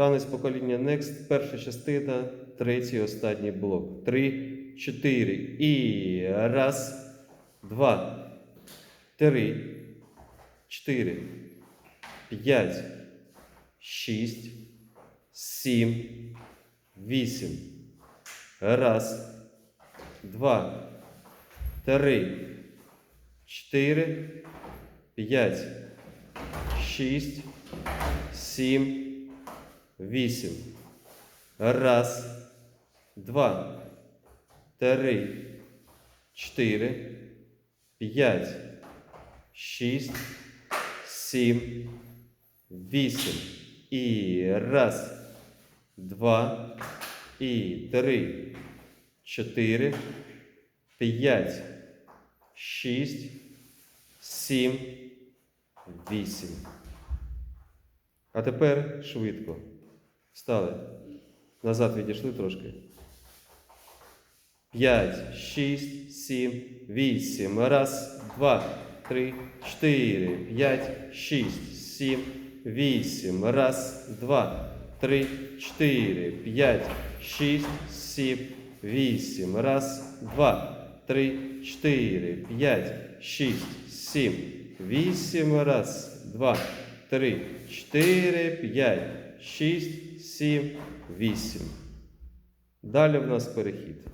Танець покоління Next, перша частина, третій останній блок. Три, чотири. І раз, два, три, чотири, п'ять, шість, сім, вісім. Раз, два, три, чотири, п'ять, шість, сім, вісім. Раз, два, три, чотири, п'ять, шість, сім, вісім. І раз, два, і три, чотири, п'ять, шість, сім, вісім. А тепер швидко. Встали. Назад відійшли трошки. П'ять, шість, сім, вісім. Раз, два, три, чотири, п'ять, шість, сім, вісім. Раз, два, три, чотири, п'ять, шість, сім, вісім. Раз, два, три, чотири, п'ять, шість, сім, вісім. Раз, два, три, чотири, п'ять, Шість, сім, вісім. Далі в нас перехід.